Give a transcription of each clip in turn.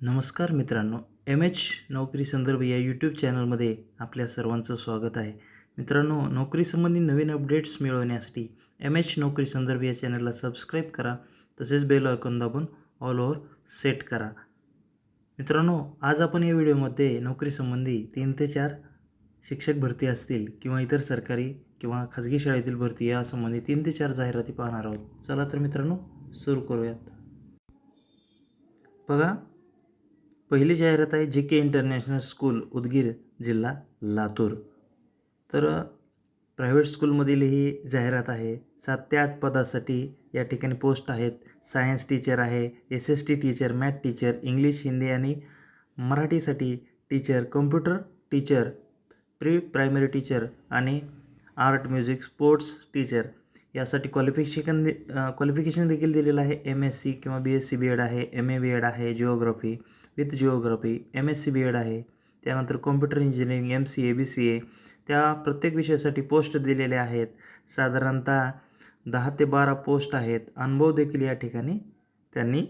नमस्कार मित्रांनो M H नोकरी संदर्भ या यूट्यूब चॅनलमध्ये आपल्या सर्वांचं स्वागत आहे. मित्रांनो नोकरीसंबंधी नवीन अपडेट्स मिळवण्यासाठी एम एच नोकरी संदर्भ या चॅनलला सबस्क्राईब करा तसेच बेल आयकॉन दाबून ऑल ओव्हर सेट करा. मित्रांनो आज आपण या व्हिडिओमध्ये नोकरीसंबंधी तीन ते चार शिक्षक भरती असतील किंवा इतर सरकारी किंवा खाजगी शाळेतील भरती यासंबंधी तीन ते चार जाहिराती पाहणार आहोत. चला तर मित्रांनो सुरू करूयात. बघा पहिली जाहिरात आहे जे के इंटरनॅशनल स्कूल उदगीर जिल्हा लातूर. तर प्रायव्हेट स्कूलमधील ही जाहिरात आहे. सात ते आठ पदासाठी या ठिकाणी पोस्ट आहेत. सायन्स टीचर आहे S S T teacher math teacher English Hindi आणि मराठीसाठी teacher computer teacher pre primary teacher आणि आर्ट म्युझिक स्पोर्ट्स टीचर. यासाठी क्वालिफिकेशन दे क्वालिफिकेशन देखील दिलेलं आहे. एम एस सी किंवा B S C B Ed आहे. एम ए बी एड आहे. Geography with geography M S C B Ed आहे. त्यानंतर computer engineering M C A B C A त्या प्रत्येक विषयासाठी पोस्ट दिलेल्या आहेत. साधारणतः दहा ते बारा पोस्ट आहेत. अनुभव देखील या ठिकाणी त्यांनी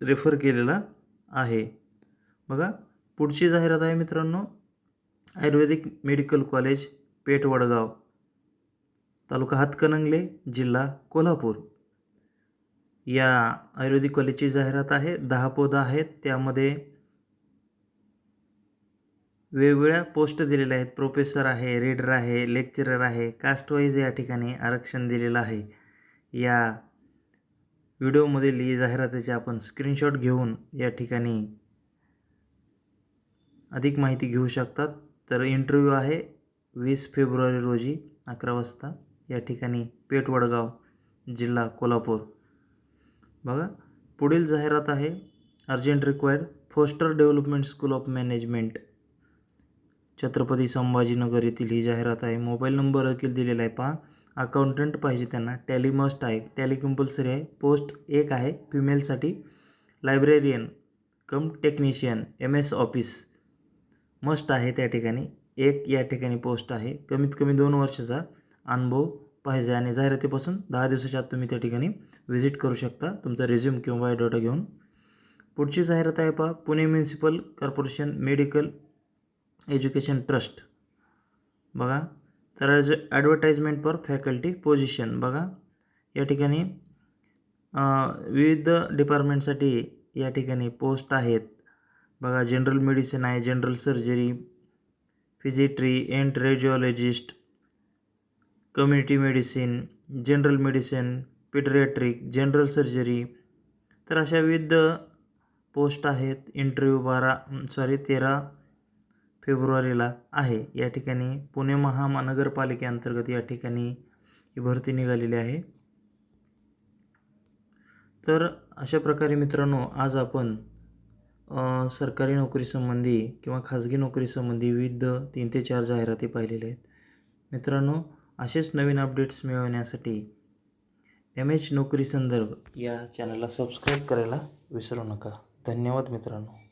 रेफर केलेला आहे. बघा पुढची जाहिरात आहे मित्रांनो. आयुर्वेदिक मेडिकल कॉलेज पेठ वडगाव तालुका हातकणंगले जिल्हा कोल्हापूर. या आयुर्वेदिक कॉलेजची जाहिरात आहे. दहा पदं आहेत. त्यामध्ये वेगवेगळ्या पोस्ट दिलेल्या आहेत. प्रोफेसर आहे रीडर आहे लेक्चरर आहे. कास्टवाईज या ठिकाणी आरक्षण दिलेलं आहे. या व्हिडिओमधील जाहिरातीचे आपण स्क्रीनशॉट घेऊन या ठिकाणी अधिक माहिती घेऊ शकतात. तर इंटरव्ह्यू आहे वीस फेब्रुवारी रोजी अकरा वाजता. या ठिकाणी पेठवडगाव जिल्हा कोल्हापूर. बघा पुढील जाहिरात आहे urgent required foster development school of management. Chhatrapati Sambhajinagar येथील ही जाहिरात आहे. मोबाईल नंबर देखील दिलेला आहे. पहा अकाउंटंट पाहिजे त्यांना. टॅली मस्ट आहे. टॅली कंपल्सरी आहे. पोस्ट एक आहे. फिमेलसाठी librarian cum technician M S office must आहे त्या ठिकाणी. एक या ठिकाणी पोस्ट आहे. कमीत कमी दोन वर्षाचा. अनुभव पाहिजे आणि जाहिरातीपासून दहा दिवसाच्या आत तुम्ही त्या ठिकाणी व्हिजिट करू शकता. तुमचा रिझ्यूम किंवा बायोडाटा घेऊन. पुढची जाहिरात आहे पहा Pune municipal corporation medical education trust बघा तर ॲडव्हर्टाइजमेंट फॉर फॅकल्टी पोझिशन बघा या ठिकाणी विविध डिपार्टमेंटसाठी या ठिकाणी पोस्ट आहेत. बघा जनरल मेडिसिन आहे general surgery physiatry and radiologist community medicine general medicine paediatric general surgery तर अशा विविध पोस्ट आहेत. इंटरव्ह्यू बारा सॉरी तेरा फेब्रुवारीला आहे. या ठिकाणी पुणे महानगरपालिकेअंतर्गत या ठिकाणी ही भरती निघालेली आहे. तर अशा प्रकारे मित्रांनो आज आपण सरकारी नोकरीसंबंधी किंवा खाजगी नोकरीसंबंधी विविध तीन ते चार जाहिराती पाहिलेल्या आहेत. मित्रांनो असेच नवीन अपडेट्स मिळवण्यासाठी एम एच नोकरी संदर्भ या चॅनलला सबस्क्राईब करायला विसरू नका. धन्यवाद मित्रांनो.